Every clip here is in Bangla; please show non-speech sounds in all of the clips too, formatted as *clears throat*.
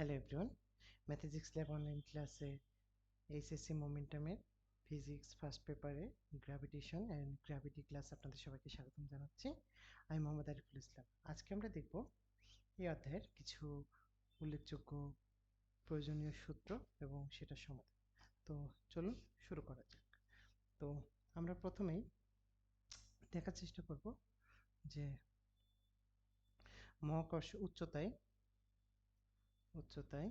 হ্যালো এভরিওয়ান ম্যাথেজিক্স ল্যাব অনলাইন ক্লাসে এইচএসসি মোমেন্টামের ফিজিক্স ফার্স্ট পেপারে গ্র্যাভিটেশন অ্যান্ড গ্র্যাভিটি ক্লাস আপনাদের সবাইকে স্বাগতম জানাচ্ছি। আমি মোহাম্মদ আরিফুল ইসলাম আজকে আমরা দেখব এই অধ্যায়ের কিছু উল্লেখযোগ্য প্রয়োজনীয় সূত্র এবং সেটার সমাধান। তো চলুন শুরু করা যাক। তো আমরা প্রথমেই দেখার চেষ্টা করব যে মহাকর্ষ উচ্চতায় উচ্চতায়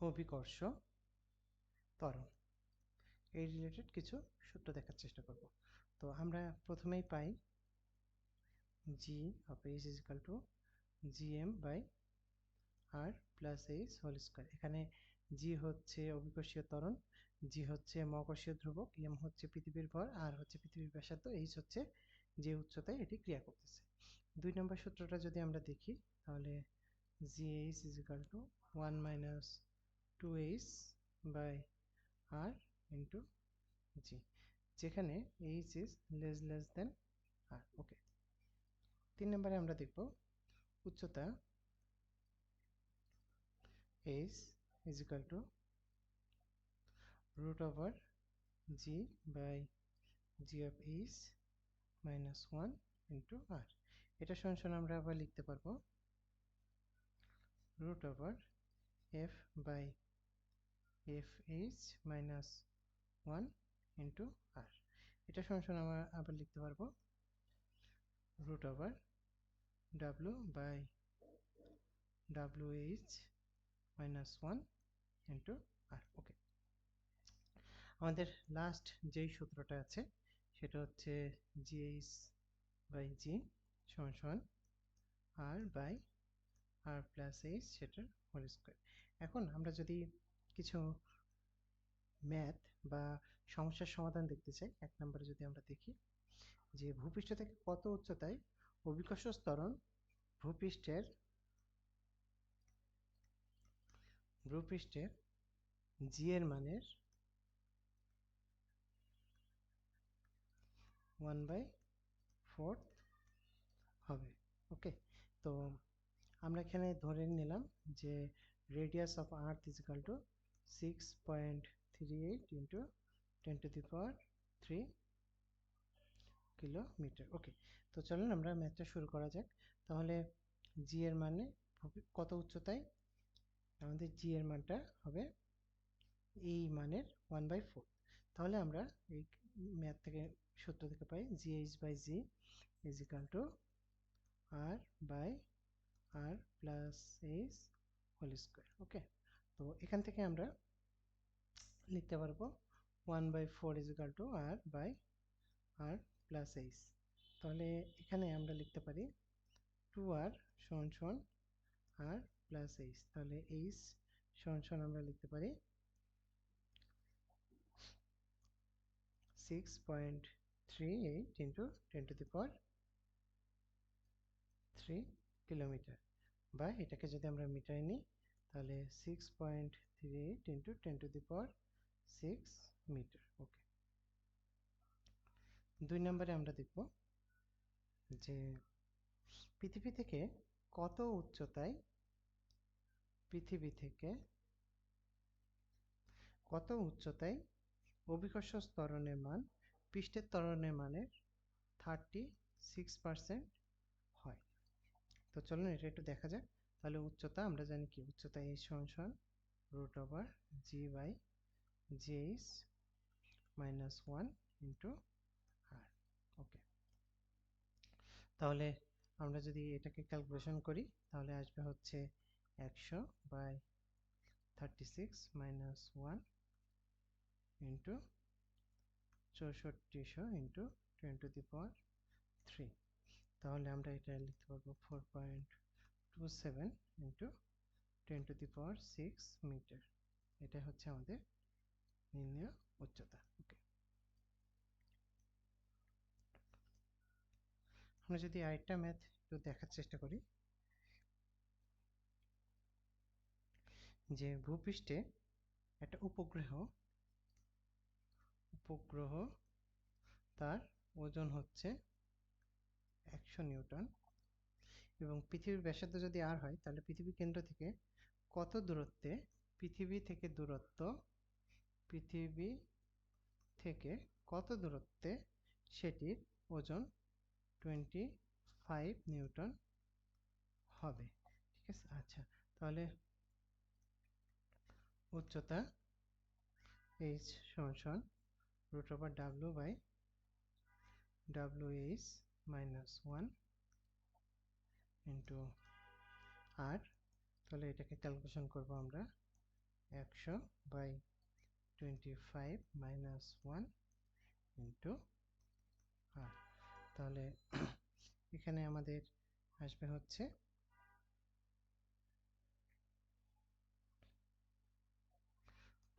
অভিকর্ষ ত্বরণ। এই রিলেটেড কিছু সূত্র দেখার চেষ্টা করব। তো আমরা প্রথমেই পাই g of h is equal to g m by r plus h whole square এখানে জি হচ্ছে অভিকর্ষীয় ত্বরণ জি হচ্ছে মহাকর্ষীয় ধ্রুবক এম হচ্ছে পৃথিবীর ভর আর হচ্ছে পৃথিবীর ব্যাসার্ধ এইচ হচ্ছে যে উচ্চতায় এটি ক্রিয়া করতেছে। দুই নম্বর সূত্রটা যদি আমরা দেখি তাহলে g h is equal to one minus two h by r into g যেখানে h is less less than r okay তিন নম্বরে আমরা দেখব উচ্চতা h is equal to root over g by g of h minus 1 into r. এটা সমান আমরা আবার লিখতে পারব root over f by f h minus 1 into r. এটা সমান আমরা আবার লিখতে পারব root over w by w h minus 1 into r. ওকে আমাদের লাস্ট যেই সূত্রটা আছে, সেটা হচ্ছে জিএইচ বাই জি সমান সমান r by r plus h সেটার হোল স্কোয়ার এখন আমরা যদি কিছু ম্যাথ বা সমস্যার সমাধান দেখতে চাই, এক নম্বরে যদি আমরা দেখি, যে ভূপৃষ্ঠ থেকে কত উচ্চতায় অভিকর্ষ স্তরণ ভূপৃষ্ঠের ভূপৃষ্ঠের জি এর মানের ওয়ান বাই ফোর্থ হবে ওকে তো আমরা এখানে ধরে নিলাম যে radius of earth is equal to six point three eight into ten to the power three kilometer okay তো চলুন আমরা ম্যাথটা শুরু করা যাক। তাহলে জি এর মানে কত উচ্চতায়? আমাদের জি এর মানটা হবে এই মানের ওয়ান বাই ফোর তাহলে আমরা এই ম্যাথ থেকে সূত্র থেকে পাই g h by g is equal to r by r plus h whole square okay তো এখান থেকে আমরা লিখতে পারব one by four is equal to r by r plus h তাহলে এখানে আমরা লিখতে পারি টু আর সমান সমান আর প্লাস এইচ তাহলে এইচ সমান সমান আমরা লিখতে পারি six point three eight into ten to the power three kilometer. বা এটাকে যদি আমরা মিটারে নিই, তাহলে six point three eight into ten to the power six meter okay দুই নম্বরে আমরা দেখব যে পৃথিবী থেকে কত উচ্চতায় পৃথিবী থেকে কত উচ্চতায় অভিকর্ষ স্তরণের মান, পৃষ্ঠের ত্বরণের মানের থার্টি সিক্স পারসেন্ট তো চলুন এটা একটু দেখা যাক। তাহলে উচ্চতা আমরা জানি কি? উচ্চতা এই সমান সমান root over g by g h minus one into r okay তাহলে আমরা যদি এটাকে ক্যালকুলেশন করি, তাহলে আসবে হচ্ছে একশো by thirty six minus one into চৌষট্টিশো into ten to the power three তাহলে আমরা এটা লিখতে পারব four point two seven into ten to the power six meter এটা হচ্ছে আমাদের নির্ণয় উচ্চতা ওকে আমরা যদি আরেকটা ম্যাথ একটু দেখার চেষ্টা করি। যে ভূপৃষ্ঠে একটা উপগ্রহ উপগ্রহ তার ওজন হচ্ছে একশো নিউটন। এবং পৃথিবীর ব্যাসার্ধ যদি আর হয়, তাহলে পৃথিবী কেন্দ্র থেকে কত দূরত্বে পৃথিবী থেকে দূরত্ব, পৃথিবী থেকে কত দূরত্বে সেটির ওজন টোয়েন্টি ফাইভ নিউটন হবে? ঠিক আছে? আচ্ছা তাহলে উচ্চতা এইচ সমান সমান root over W by W h minus one into r তাহলে এটাকে ক্যালকুলেশন করব আমরা একশো by twenty five minus one into r তাহলে *clears throat* এখানে আমাদের আসবে হচ্ছে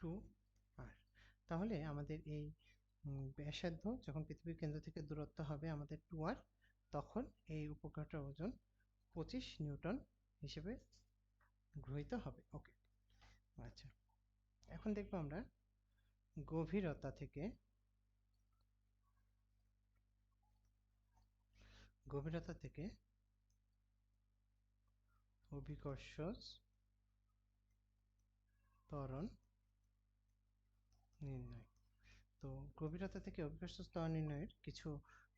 টু আর তাহলে আমাদের এই ব্যাসার্ধ যখন পৃথিবীর কেন্দ্র থেকে দূরত্ব হবে আমাদের টু আর তখন এই উপগ্রহটার ওজন পঁচিশ নিউটন হিসেবে গৃহীত হবে। ওকে আচ্ছা। এখন দেখব আমরা গভীরতা থেকে গভীরতা থেকে অভিকর্ষ ত্বরণ নির্ণয় তো গভীরতা থেকে অভিকর্ষ স্তর নির্ণয়ের কিছু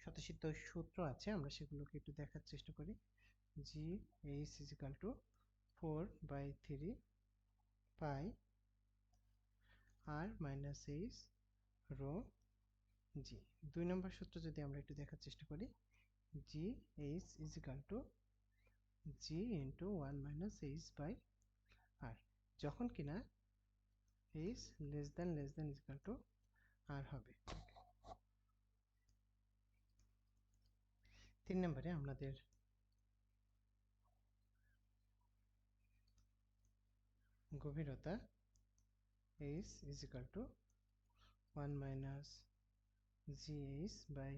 স্বতঃসিদ্ধ সূত্র আছে, আমরা সেগুলোকে একটু দেখার চেষ্টা করি। G h is equal to four by three pi r minus h rho g দুই নম্বর সূত্র যদি আমরা একটু দেখার চেষ্টা করি g h is is equal to g into one minus h by r যখন কিনা h less than less than is equal to r হবে। তিন নম্বরে আমাদের গভীরতা h is equal to one minus gh by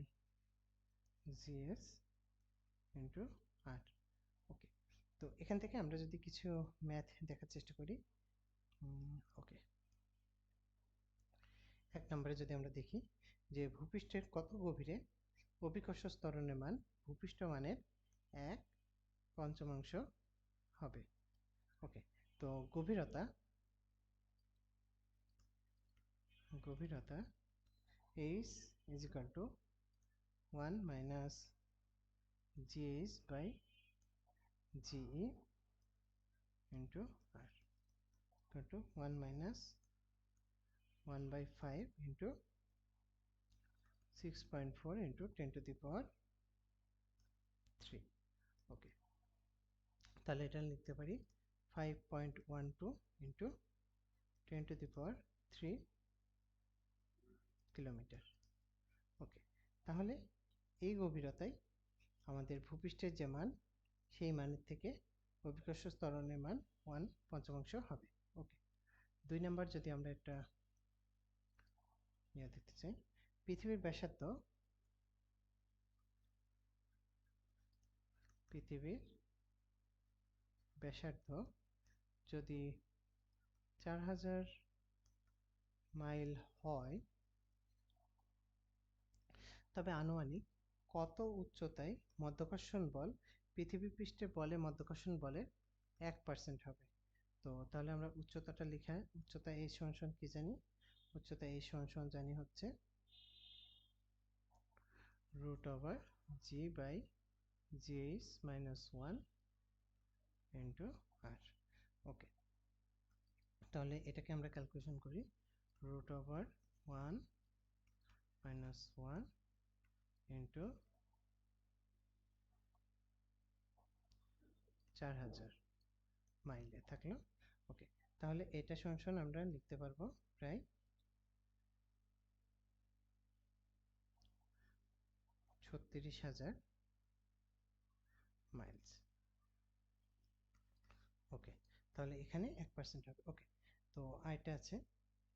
gs into r okay তো এখান থেকে আমরা যদি কিছু ম্যাথ দেখার চেষ্টা করি ওকে এক নম্বরে যদি আমরা দেখি যে ভূপৃষ্ঠের কত গভীরে অভিকর্ষ স্তরণের মান ভূপৃষ্ঠ মানের এক পঞ্চমাংশ হবে। ওকে তো গভীরতা গভীরতা H is equal to one minus G H by G E into R equal to one minus one by five into six point four into ten to the power three okay তাহলে এটা লিখতে পারি five point one two into ten to the power three kilometre okay তাহলে এই গভীরতায় আমাদের ভূপৃষ্ঠের যে মান, সেই মানের থেকে অভিকর্ষ স্তরণের মান ওয়ান পঞ্চমাংশ হবে। ওকে দুই নাম্বার যদি আমরা একটা ইয়ে দেখতে চাই। পৃথিবীর ব্যাসার্ধ পৃথিবীর ব্যাসার্ধ যদি চার হাজার মাইল হয়, তবে আনুমানিক কত উচ্চতায় মধ্যাকর্ষণ বল পৃথিবী পৃষ্ঠে বলে মধ্যাকর্ষণ বলের এক পার্সেন্ট হবে? তো তাহলে আমরা উচ্চতাটা লিখে উচ্চতা এই সমান কি জানি? উচ্চতা এই সমান সমান জানি হচ্ছে root over g by gh minus 1 into R okay তাহলে এটাকে আমরা ক্যালকুলেশন করি root over 1 minus 1 into চার হাজার মাইলে থাকল। ওকে তাহলে এটা সমান আমরা লিখতে পারব প্রায় ছত্রিশ হাজার মাইলস ওকে তাহলে এখানে এক পার্সেন্ট হবে। ওকে তো আছে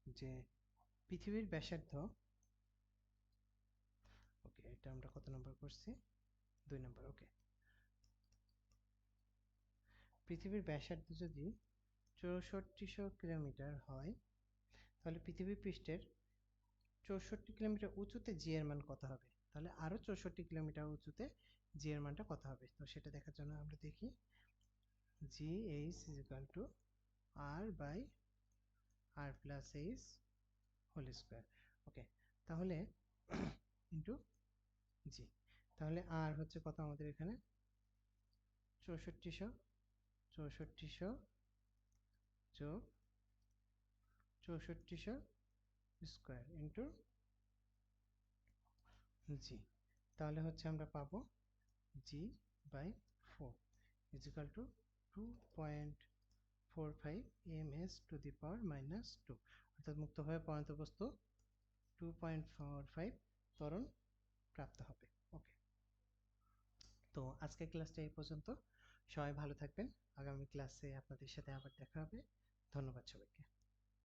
যে পৃথিবীর ব্যাসার্ধ ওকে এটা আমরা কত নম্বর করছি? দুই নম্বর ওকে পৃথিবীর ব্যাসার্ধ যদি চৌষট্টিশো কিলোমিটার হয়, তাহলে পৃথিবী পৃষ্ঠের চৌষট্টি কিলোমিটার উঁচুতে জি এর মান কত হবে? তাহলে আরও চৌষট্টি কিলোমিটার উঁচুতে জি এর মানটা কত হবে? তো সেটা দেখার জন্য আমরা দেখি g h is two r by r plus h whole square okay তাহলে *clears throat* ইন্টু জি তাহলে আর হচ্ছে কত আমাদের এখানে? চৌষট্টিশো চৌষট্টিশো যোগ চৌষট্টিশো স্কোয়ার ইন্টু জি, তাহলে হচ্ছে আমরা পাবো g by four is equal to two point four five m s to the power minus two অর্থাৎ মুক্তভাবে বস্তু টু পয়েন্ট ফোর ফাইভ ত্বরণ প্রাপ্ত হবে। ওকে তো আজকের ক্লাসটা এই পর্যন্ত। সবাই ভালো থাকবেন। আগামী ক্লাসে আপনাদের সাথে আবার দেখা হবে। ধন্যবাদ সবাইকে।